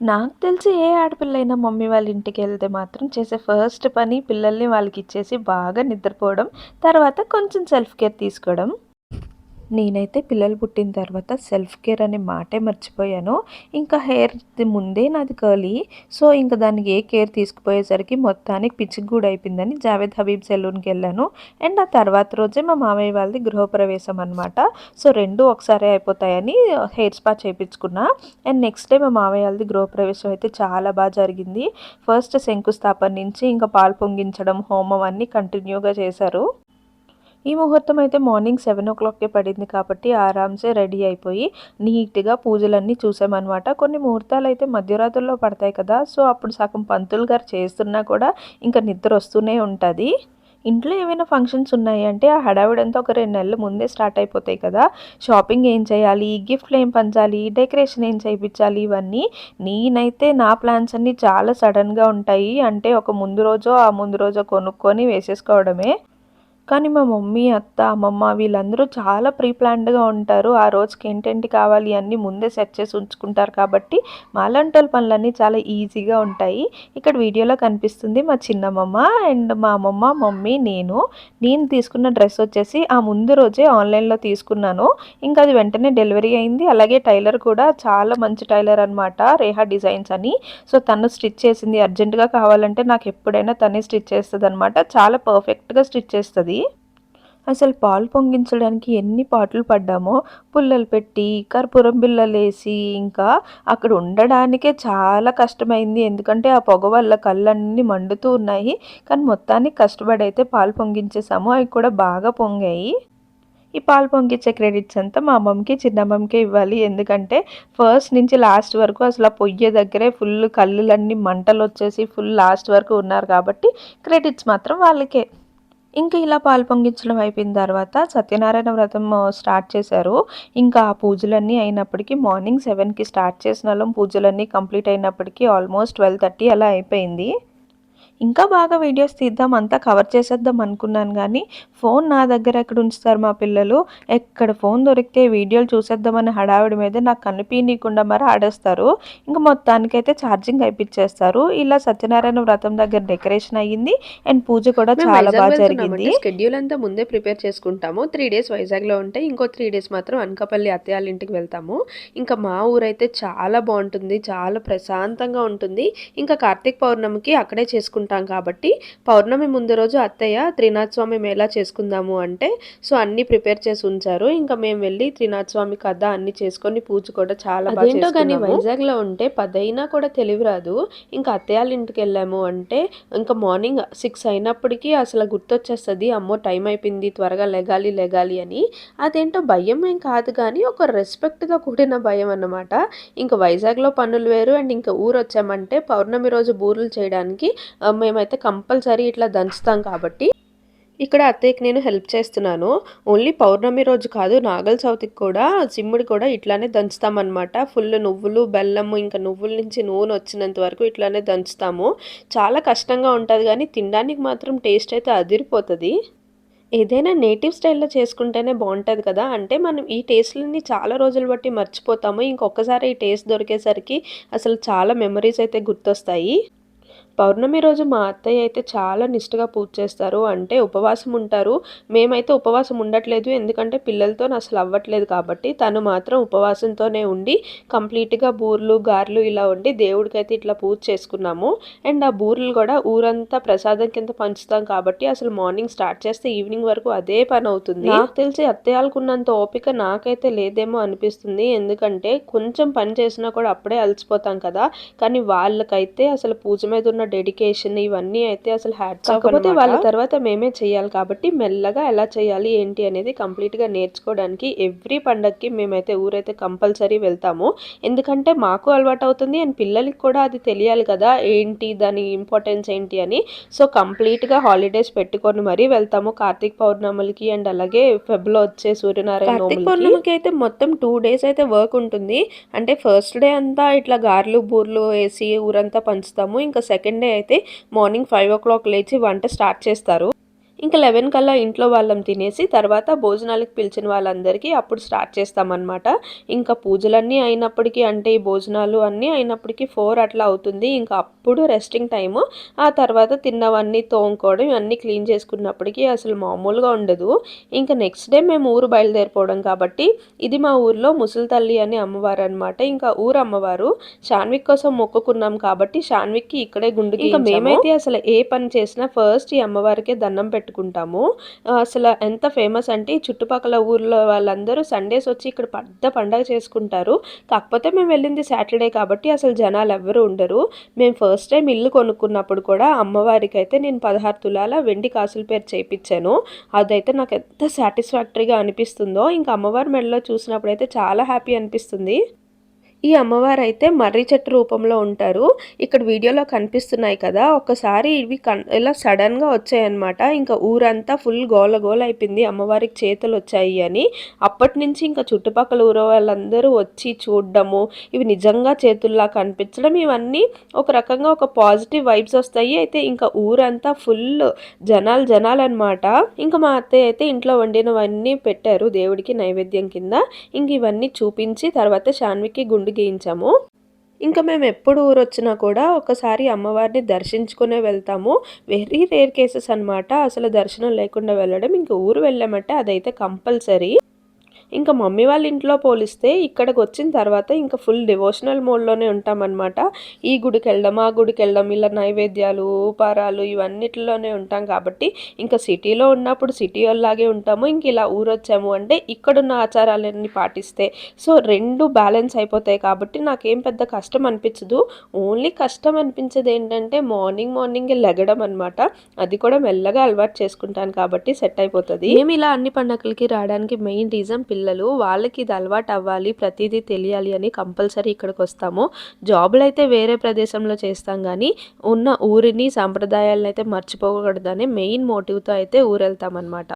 నాకు తెలిసి ఏ ఆడపిల్లైనా మమ్మీ వాళ్ళ ఇంటికి వెళ్తే మాత్రం చేసే ఫస్ట్ పని పిల్లల్ని వాళ్ళకి ఇచ్చేసి బాగా నిద్రపోవడం తర్వాత కొంచెం సెల్ఫ్ కేర్ తీసుకోవడం. నేనైతే పిల్లలు పుట్టిన తర్వాత సెల్ఫ్ కేర్ అనే మాటే మర్చిపోయాను. ఇంకా హెయిర్ ముందే నాది కర్లీ. సో ఇంకా దానికి ఏ కేర్ తీసుకుపోయేసరికి మొత్తానికి పిచ్చికి కూడా అయిపోయిందని జావేద్ హబీబ్ సెలూన్కి వెళ్ళాను. అండ్ ఆ తర్వాత రోజే మా మామయ్య వాళ్ళది గృహప్రవేశం అనమాట సో రెండు ఒకసారి అయిపోతాయని హెయిర్ స్పా చేయించుకున్నా అండ్ నెక్స్ట్ డే మా మామయ్య వాళ్ళది గృహప్రవేశం అయితే చాలా బాగా జరిగింది. ఫస్ట్ శంకుస్థాపన నుంచి ఇంకా పాలు పొంగించడం హోమం అన్నీ కంటిన్యూగా చేశారు. ఈ ముహూర్తం అయితే మార్నింగ్ సెవెన్ ఓ క్లాక్కే పడింది కాబట్టి ఆరామ్సే రెడీ అయిపోయి నీట్గా పూజలన్నీ చూసామన్నమాట. కొన్ని ముహూర్తాలు అయితే మధ్యరాత్రుల్లో పడతాయి కదా సో అప్పుడు సగం పంతులు గారు చేస్తున్నా కూడా ఇంకా నిద్ర వస్తూనే ఉంటుంది. ఇంట్లో ఏమైనా ఫంక్షన్స్ ఉన్నాయంటే ఆ హడావిడంతా ఒక రెండు నెలల ముందే స్టార్ట్ అయిపోతాయి కదా. షాపింగ్ ఏం చేయాలి గిఫ్ట్లు ఏం పంచాలి డెకరేషన్ ఏం చేయించాలి ఇవన్నీ. నేనైతే నా ప్లాన్స్ అన్నీ చాలా సడన్గా ఉంటాయి. అంటే ఒక ముందు రోజో ఆ ముందు రోజో కొనుక్కొని వేసేసుకోవడమే. కానీ మా మమ్మీ అత్త అమ్మమ్మ వీళ్ళందరూ చాలా ప్రీ ప్లాన్డ్గా ఉంటారు. ఆ రోజుకి ఏంటేంటి కావాలి అన్నీ ముందే సెట్ చేసి ఉంచుకుంటారు కాబట్టి మాలంటోల పనులన్నీ చాలా ఈజీగా ఉంటాయి. ఇక్కడ వీడియోలో కనిపిస్తుంది మా చిన్నమ్మమ్మ అండ్ మా అమ్మమ్మ మమ్మీ నేను. నేను తీసుకున్న డ్రెస్ వచ్చేసి ఆ ముందు రోజే ఆన్లైన్లో తీసుకున్నాను. ఇంకా అది వెంటనే డెలివరీ అయింది. అలాగే టైలర్ కూడా చాలా మంచి టైలర్ అనమాట రేహా డిజైన్స్ అని. సో తను స్టిచ్ చేసింది. అర్జెంటుగా కావాలంటే నాకు ఎప్పుడైనా తనే స్టిచ్ చేస్తుంది అనమాట చాలా పర్ఫెక్ట్గా స్టిచ్ చేస్తుంది. అసలు పాలు పొంగించడానికి ఎన్ని పాటలు పడ్డామో పుల్లలు పెట్టి కర్పూరం బిల్లలు వేసి ఇంకా అక్కడ ఉండడానికే చాలా కష్టమైంది. ఎందుకంటే ఆ పొగ వల్ల కళ్ళన్నీ మండుతూ ఉన్నాయి. కానీ మొత్తానికి కష్టపడి అయితే పాలు పొంగించేసాము. అవి కూడా బాగా పొంగాయి. ఈ పాలు పొంగించే క్రెడిట్స్ అంతా మా అమ్మమ్మకి చిన్నమ్మమ్మకే ఇవ్వాలి. ఎందుకంటే ఫస్ట్ నుంచి లాస్ట్ వరకు అసలు ఆ పొయ్యి దగ్గరే ఫుల్ కళ్ళులన్నీ మంటలు వచ్చేసి ఫుల్ లాస్ట్ వరకు ఉన్నారు కాబట్టి క్రెడిట్స్ మాత్రం వాళ్ళకే. ఇంకా ఇలా పాలు పొంగించడం అయిపోయిన తర్వాత సత్యనారాయణ వ్రతం స్టార్ట్ చేశారు. ఇంకా ఆ పూజలన్నీ అయినప్పటికీ మార్నింగ్ సెవెన్కి స్టార్ట్ చేసిన వాళ్ళం. పూజలన్నీ కంప్లీట్ అయినప్పటికీ ఆల్మోస్ట్ ట్వెల్వ్ థర్టీ అలా అయిపోయింది. ఇంకా బాగా వీడియోస్ తీద్దాం అంతా కవర్ చేసేద్దాం అనుకున్నాను కానీ ఫోన్ నా దగ్గర ఎక్కడ ఉంచుతారు మా పిల్లలు? ఎక్కడ ఫోన్ దొరికితే వీడియోలు చూసేద్దామని హడావిడి మీద నాకు కనిపించకుండా మరి ఆడేస్తారు. ఇంకా మొత్తానికైతే ఛార్జింగ్ అయిపించేస్తారు ఇలా సత్యనారాయణ వ్రతం దగ్గర డెకరేషన్ అయ్యింది. అండ్ పూజ కూడా చాలా బాగా జరిగింది. షెడ్యూల్ అంతా ముందే ప్రిపేర్ చేసుకుంటాము. త్రీ డేస్ వైజాగ్లో ఉంటే ఇంకో త్రీ డేస్ మాత్రం అనకాపల్లి అత్తయ్యాల ఇంటికి వెళ్తాము. ఇంకా మా ఊరైతే చాలా బాగుంటుంది. చాలా ప్రశాంతంగా ఉంటుంది. ఇంకా కార్తీక పౌర్ణమికి అక్కడే చేసుకుంటాం. చేసుకుంటాం కాబట్టి పౌర్ణమి ముందు రోజు అత్తయ్య త్రినాథ స్వామి మేళా చేసుకుందాము అంటే సో అన్ని ప్రిపేర్ చేసి ఉంచారు. ఇంకా మేము వెళ్ళి త్రినాథ స్వామి కథ అన్ని చేసుకొని పూజ కూడా చాలా బాగా కానీ వైజాగ్లో ఉంటే పదైనా కూడా తెలివి రాదు. ఇంకా అత్తయ్యాల ఇంటికి వెళ్ళాము అంటే ఇంకా మార్నింగ్ సిక్స్ అయినప్పటికీ అసలు గుర్తొచ్చేస్తుంది అమ్మో టైం అయిపోయింది త్వరగా లెగాలి లెగాలి అని. అదేంటో భయం ఏం కాదు కానీ ఒక రెస్పెక్ట్గా కూడిన భయం అన్నమాట. ఇంకా వైజాగ్లో పనులు వేరు అండ్ ఇంకా ఊరు వచ్చామంటే పౌర్ణమి రోజు బూరెలు చేయడానికి మేమైతే కంపల్సరీ ఇట్లా దంచుతాం కాబట్టి ఇక్కడ అత్తయ్యకి నేను హెల్ప్ చేస్తున్నాను. ఓన్లీ పౌర్ణమి రోజు కాదు నాగల చవితికి కూడా సిమ్ముడి కూడా ఇట్లానే దంచుతామన్నమాట. ఫుల్ నువ్వులు బెల్లము ఇంకా నువ్వుల నుంచి నూనె వచ్చినంత వరకు ఇట్లానే దంచుతాము. చాలా కష్టంగా ఉంటుంది కానీ తినడానికి మాత్రం టేస్ట్ అయితే అదిరిపోతుంది. ఏదైనా నేటివ్ స్టైల్లో చేసుకుంటేనే బాగుంటుంది కదా. అంటే మనం ఈ టేస్ట్లని చాలా రోజులు బట్టి మర్చిపోతాము. ఇంకొకసారి ఈ టేస్ట్ దొరికేసరికి అసలు చాలా మెమరీస్ అయితే గుర్తొస్తాయి. పౌర్ణమి రోజు మా అత్తయ్య అయితే చాలా నిష్ఠగా పూజ చేస్తారు. అంటే ఉపవాసం ఉంటారు. మేమైతే ఉపవాసం ఉండట్లేదు. ఎందుకంటే పిల్లలతో అసలు అవ్వట్లేదు కాబట్టి తను మాత్రం ఉపవాసంతోనే ఉండి కంప్లీట్గా బూర్లు గారెలు ఇలా ఉండి దేవుడికైతే ఇట్లా పూజ చేసుకున్నాము. అండ్ ఆ బూర్లు కూడా ఊరంతా ప్రసాదం కింద పంచుతాం కాబట్టి అసలు మార్నింగ్ స్టార్ట్ చేస్తే ఈవినింగ్ వరకు అదే పని అవుతుంది. నాకు తెలిసి అత్తయ్యాలకున్నంత ఓపిక నాకైతే లేదేమో అనిపిస్తుంది. ఎందుకంటే కొంచెం పని చేసినా కూడా అప్పుడే అలసిపోతాం కదా. కానీ వాళ్ళకైతే అసలు పూజ మీద ఉన్న డెడికేషన్ ఇవన్నీ అయితే అసలు హ్యాట్స్ కాకపోతే వాళ్ళ తర్వాత మేమే చేయాలి కాబట్టి మెల్లగా ఎలా చేయాలి ఏంటి అనేది కంప్లీట్గా నేర్చుకోవడానికి ఎవ్రీ పండగకి మేమైతే ఊరైతే కంపల్సరీ వెళ్తాము. ఎందుకంటే మాకు అలవాటు అవుతుంది అండ్ పిల్లలకి కూడా అది తెలియాలి కదా ఏంటి దాని ఇంపార్టెన్స్ ఏంటి అని. సో కంప్లీట్గా హాలిడేస్ పెట్టుకొని మరీ వెళ్తాము. కార్తీక పౌర్ణములకి అండ్ అలాగే ఫెబ్లో వచ్చే సూర్యనారాయణ పౌర్ణమికి అయితే మొత్తం టూ డేస్ అయితే వర్క్ ఉంటుంది. అంటే ఫస్ట్ డే అంతా ఇట్లా గార్లు బూర్లు వేసి ఊరంతా పంచుతాము. ఇంకా సెకండ్ సండే అయితే మార్నింగ్ ఫైవ్ ఓ క్లాక్ లేచి వంట స్టార్ట్ చేస్తారు. ఇంకా లెవెన్ కల్లా ఇంట్లో వాళ్ళం తినేసి తర్వాత భోజనాలకు పిలిచిన వాళ్ళందరికీ అప్పుడు స్టార్ట్ చేస్తామన్నమాట. ఇంకా పూజలన్నీ అయినప్పటికీ అంటే ఈ భోజనాలు అన్నీ అయినప్పటికీ ఫోర్ అట్లా అవుతుంది. ఇంకా అప్పుడు రెస్టింగ్ టైము. ఆ తర్వాత తిన్నవన్నీ తోముకోవడం ఇవన్నీ క్లీన్ చేసుకున్నప్పటికీ అసలు మామూలుగా ఉండదు. ఇంకా నెక్స్ట్ డే మేము ఊరు బయలుదేరిపోవడం కాబట్టి ఇది మా ఊర్లో ముసలి తల్లి అని అమ్మవారు అనమాట ఇంకా ఊరు అమ్మవారు షాన్విక్ కోసం మొక్కుకున్నాం కాబట్టి షాన్విక్కి ఇక్కడే గుండు ఇంకా మేమైతే అసలు ఏ పని చేసినా ఫస్ట్ ఈ అమ్మవారికే దండం పెట్టుకుంటాము. అసలు ఎంత ఫేమస్ అంటే ఈ చుట్టుపక్కల ఊర్లో వాళ్ళందరూ సండేస్ వచ్చి ఇక్కడ పెద్ద పండగ చేసుకుంటారు. కాకపోతే మేము వెళ్ళింది సాటర్డే కాబట్టి అసలు జనాలు ఎవ్వరు ఉండరు. మేము ఫస్ట్ టైం ఇల్లు కొనుక్కున్నప్పుడు కూడా అమ్మవారికి అయితే నేను పదహారు తులాల వెండి కాసుల పేరు చేయించాను అదైతే నాకు ఎంత సాటిస్ఫాక్టరీగా అనిపిస్తుందో ఇంకా అమ్మవారి మెడలో చూసినప్పుడు అయితే చాలా హ్యాపీ అనిపిస్తుంది. ఈ అమ్మవారు అయితే మర్రి చెట్టు రూపంలో ఉంటారు. ఇక్కడ వీడియోలో కనిపిస్తున్నాయి కదా ఒకసారి ఇవి కన్ ఇలా సడన్గా వచ్చాయన్నమాట. ఇంకా ఊరంతా ఫుల్ గోల గోల అయిపోయింది అమ్మవారికి చేతులు వచ్చాయి అని. అప్పటి నుంచి ఇంకా చుట్టుపక్కల ఊర వాళ్ళందరూ వచ్చి చూడడము ఇవి నిజంగా చేతుల్లా కనిపించడం ఇవన్నీ ఒక రకంగా ఒక పాజిటివ్ వైబ్స్ వస్తాయి. అయితే ఇంకా ఊరంతా ఫుల్ జనాలు జనాలు అనమాట ఇంకా మా అత్తయ్య అయితే ఇంట్లో వండినవన్నీ పెట్టారు దేవుడికి నైవేద్యం కింద. ఇంక ఇవన్నీ చూపించి తర్వాత శాన్వికి గుండు గీయించాము. ఇంకా మేము ఎప్పుడు ఊరు వచ్చినా కూడా ఒకసారి అమ్మవారిని దర్శించుకునే వెళ్తాము. వెరీ రేర్ కేసెస్ అనమాట అసలు దర్శనం లేకుండా వెళ్ళడం. ఇంకా ఊరు వెళ్ళామంటే అదైతే కంపల్సరీ. ఇంకా మమ్మీ వాళ్ళ ఇంట్లో పోలిస్తే ఇక్కడికి వచ్చిన తర్వాత ఇంకా ఫుల్ డివోషనల్ మోడ్లోనే ఉంటామన్నమాట. ఈ గుడికి వెళ్ళడం ఆ గుడికి వెళ్ళడం ఇలా నైవేద్యాలు ఉపారాలు ఇవన్నిటిలోనే ఉంటాం కాబట్టి ఇంకా సిటీలో ఉన్నప్పుడు సిటీ వాళ్ళలాగే ఉంటాము. ఇంక ఇలా ఊరొచ్చాము అంటే ఇక్కడున్న ఆచారాలన్నీ పాటిస్తే. సో రెండు బ్యాలెన్స్ అయిపోతాయి కాబట్టి నాకేం పెద్ద కష్టం అనిపించదు. ఓన్లీ కష్టం అనిపించేది ఏంటంటే మార్నింగ్ మార్నింగ్ లెగడం అనమాట అది కూడా మెల్లగా అలవాటు చేసుకుంటాను కాబట్టి సెట్ అయిపోతుంది. మేము ఇలా అన్ని పండగలకి రావడానికి మెయిన్ రీజన్ పిల్లలు పిల్లలు వాళ్ళకి ఇది అలవాటు అవ్వాలి ప్రతిదీ తెలియాలి అని కంపల్సరీ ఇక్కడికి వస్తాము. జాబులు అయితే వేరే ప్రదేశంలో చేస్తాం కానీ ఉన్న ఊరిని సాంప్రదాయాలను అయితే మర్చిపోకూడదని మెయిన్ మోటివ్తో అయితే ఊరెళ్తామన్నమాట. అనమాట